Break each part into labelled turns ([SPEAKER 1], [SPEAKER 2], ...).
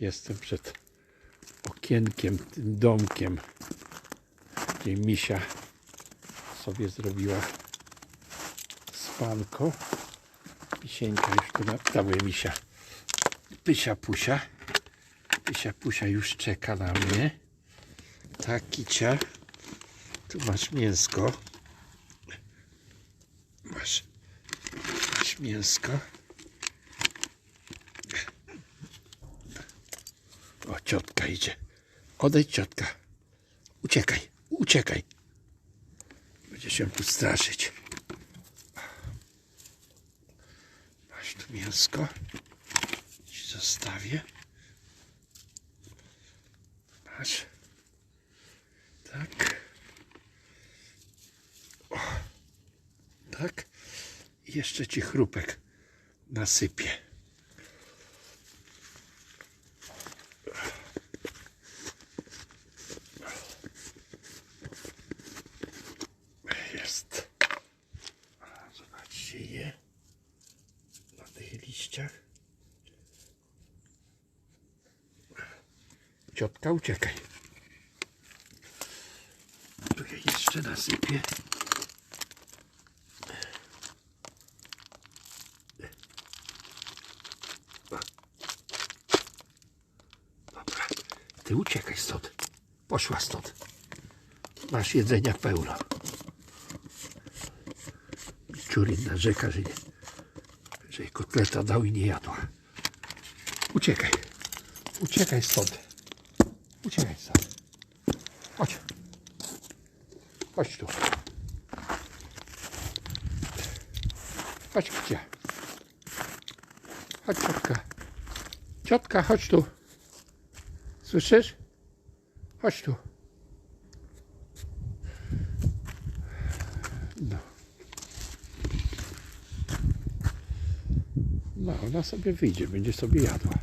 [SPEAKER 1] Jestem przed okienkiem, tym domkiem, gdzie misia sobie zrobiła spanko. Pisieńka już tu na... Misia. Pysia Pusia. Pysia Pusia już czeka na mnie. Tak, Kicia. Tu masz mięsko. Masz, masz mięsko. O, ciotka idzie. Odejdź, ciotka. Uciekaj, uciekaj. Będzie się tu straszyć. Masz tu mięsko. Ci zostawię. Masz. Tak. O. Tak. I jeszcze ci chrupek nasypię. Jest. Zobaczcie je na tych liściach. Ciotka, uciekaj. Tu je jeszcze nasypię. Dobra. Ty uciekaj stąd. Poszła stąd. Masz jedzenia pełno. Ciurin narzeka, że, nie, że kotleta dał i nie jadła. Uciekaj. Uciekaj stąd. Uciekaj stąd. Chodź. Chodź tu. Chodź gdzie? Chodź ciotka. Ciotka, chodź tu. Słyszysz? Chodź tu. No, ona sobie wyjdzie, będzie sobie jadła.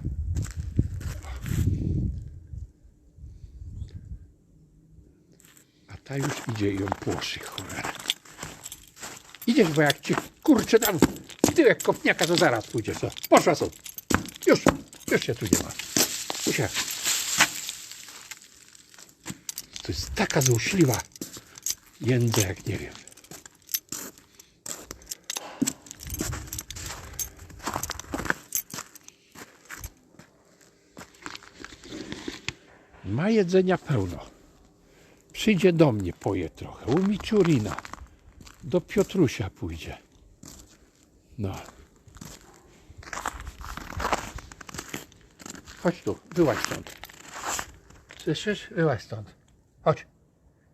[SPEAKER 1] A ta już idzie i ją płoszy, cholera. Idziesz, bo jak ci kurczę tam w tyłek kopniaka, to zaraz pójdziesz. No. Poszła stąd. Już, już się tu nie ma. Usiadł. To jest taka złośliwa jędza, jak nie wiem. Ma jedzenia pełno. Przyjdzie do mnie, poje trochę. U Miczurina. Do Piotrusia pójdzie. No. Chodź tu, wyłaź stąd. Słyszysz? Wyłaź stąd. Chodź.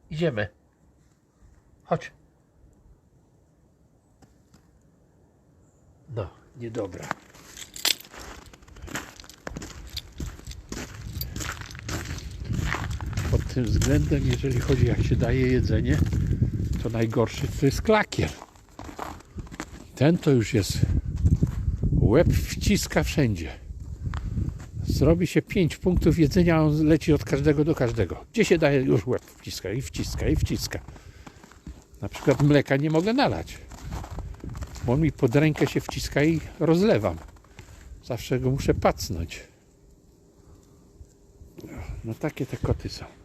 [SPEAKER 1] Idziemy. Chodź. No, niedobra. Tym względem, jeżeli chodzi jak się daje jedzenie, to najgorszy to jest klakier. Ten to już jest łeb wciska wszędzie. Zrobi się 5 punktów jedzenia, a on leci od każdego do każdego. Gdzie się daje już łeb wciska i wciska i wciska. Na przykład mleka nie mogę nalać. Bo on mi pod rękę się wciska i rozlewam. Zawsze go muszę pacnąć. No takie te koty są.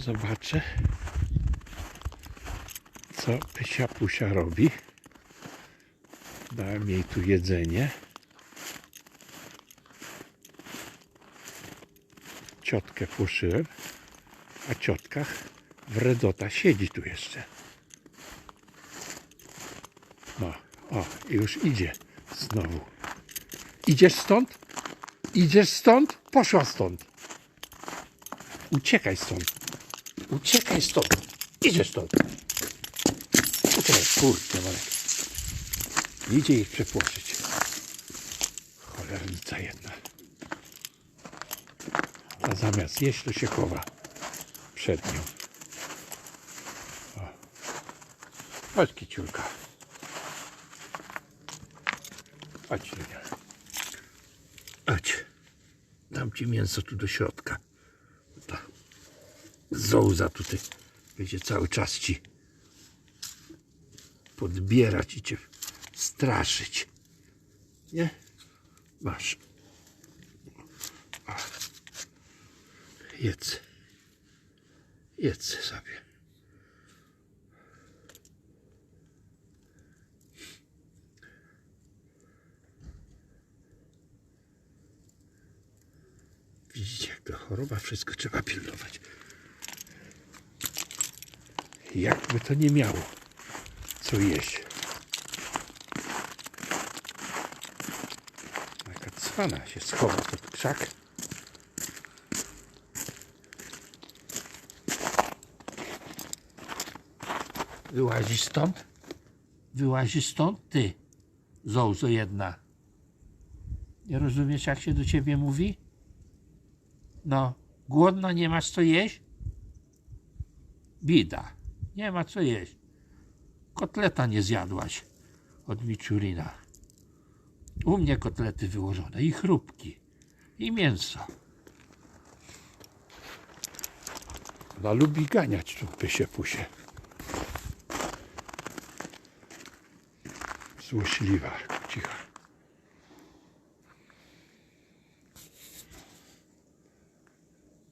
[SPEAKER 1] Zobaczę, co Pysia Pusia robi. Dałem jej tu jedzenie. Ciotkę płoszyłem, a ciotka wredota siedzi tu jeszcze. No, o, już idzie znowu. Idziesz stąd? Idziesz stąd? Poszła stąd. Uciekaj stąd. Uciekaj stąd. Idziesz stąd. Uciekaj, kurczę, Marek. Idzie ich przepłoszyć. Cholernica jedna. A zamiast jeść, to się chowa przed nią. O. Chodź, kiciulka. Chodź, Julia. Chodź. Dam ci mięso tu do środka. Zołza tutaj będzie cały czas ci podbierać i cię straszyć. Nie? Masz. O. Jedz. Jedz sobie. Widzicie, jak to choroba, wszystko trzeba pilnować. Jakby to nie miało co jeść. Taka cwana się schowa pod krzak. Wyłazisz stąd? Wyłazisz stąd? Ty, zołzo jedna. Nie rozumiesz, jak się do ciebie mówi? No, głodna, nie masz co jeść? Bida, nie ma co jeść. Kotleta nie zjadłaś od Miczurina. U mnie kotlety wyłożone i chrupki, i mięso. Ona lubi ganiać tu pysie pusie. Złośliwa, cicha.